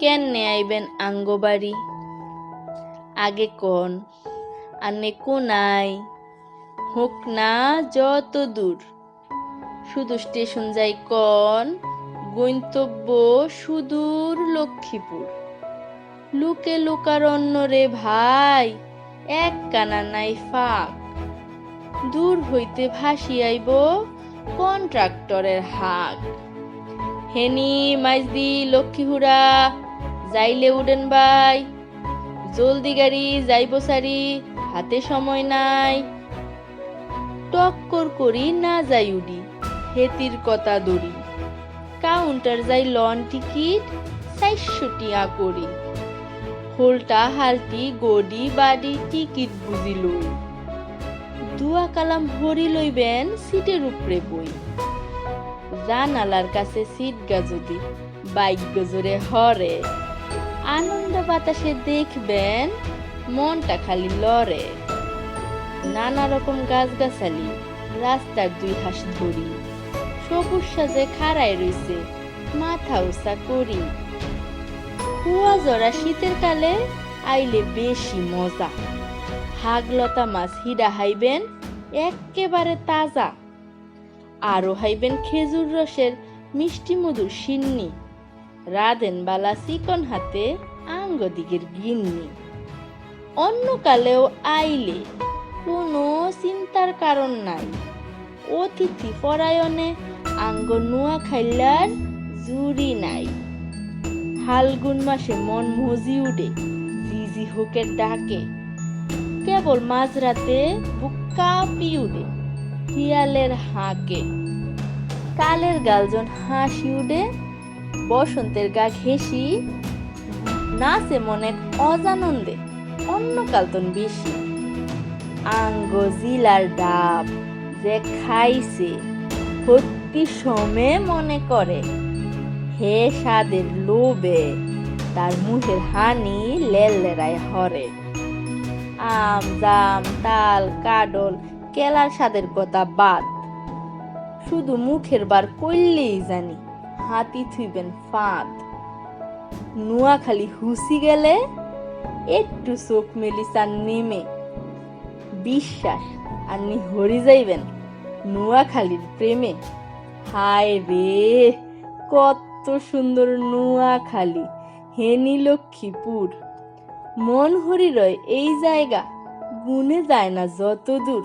কেনে আইবেন আঙ্গবাড়ি? আগে কোন, আনে কোনাই, হোক না যত দূর। শুধু স্টেশন যাই কন, গন্তব্য সুদূর লক্ষ্মীপুর। লুকে লুকারণ্য রে ভাই, এক কানা নাই ফাঁক। দূর হইতে ভাসি আইব কন্ট্রাক্টরের হাক। হেনি মাইজদি লক্ষ্মীহুড়া যাইলে উডেন বাই জলদি গাড়ি, যাইব সারি, হাতে সময় নাই। টক্কর করি না যাই উডি, হেতির কথা দড়ি। কাউন্টার যাই লন টিকিট চারশো টিয়া করি। হোলটা, হালটি, গডি, বাডি, টিকিট বুঝিল দুয়া কালাম ভরি লইবেন সিটের উপরে বই। জানালার কাছে সিট গাজদি, বাইক গজরে হরে। আনন্দ বাতাসে দেখবেন মনটা খালি লড়ে। নানা রকম গাছগাছালি, রাস্তার দুই হাস ধরি, সবুজ সাজে খাড়ায় রইছে মাথা উঁচা করি। কুয়া জরা শীতের কালে আইলে বেশি মজা। হাগলতা মাছ হিডা হাইবেন একেবারে তাজা। আরও হাইবেন খেজুর রসের মিষ্টি মধুর সিন্নি। রাধেন বালা চিকন হাতে আঙ্গ দিকের গিন্নি। অন্য কালেও আইলে কোনো চিন্তার কারণ নাই। অতিথি পরায়ণে আঙ্গ নোয়া খাইলার জুরি নাই। ফাল্গুন মাসে মন মজি উঠে জিজি হোকের ডাকে। কেবল মাঝরাতে বুক কাঁপি উঠে হিয়ালের হাঁকে। কালের গালজন হাসি উঠে বসন্তের গা ঘেঁষি, নাচে মনে অজানন্দে অন্য কালতন বেশি। আঙ্গ জিলার ডাব যে খাইছে, সত্যি সমে মনে করে। হে স্বাদের লোভে তার মুখের হানি লেললেরায় হরে। আম, জাম, তাল, কাডল, কেলার স্বাদের কথা বাদ, শুধু মুখের বার করলেই জানি হাতি থুইবেন ফাঁদ। নোয়াখালী হুসি গেলে একটু চোখ মেলিসান নেমে বিশ্বাস আপনি হরি যাইবেন নোয়াখালীর প্রেমে হায় রে, কত সুন্দর নোয়াখালী, হেনি লক্ষ্মীপুর মন হরি রয় এই জায়গা গুনে যায় না যত দূর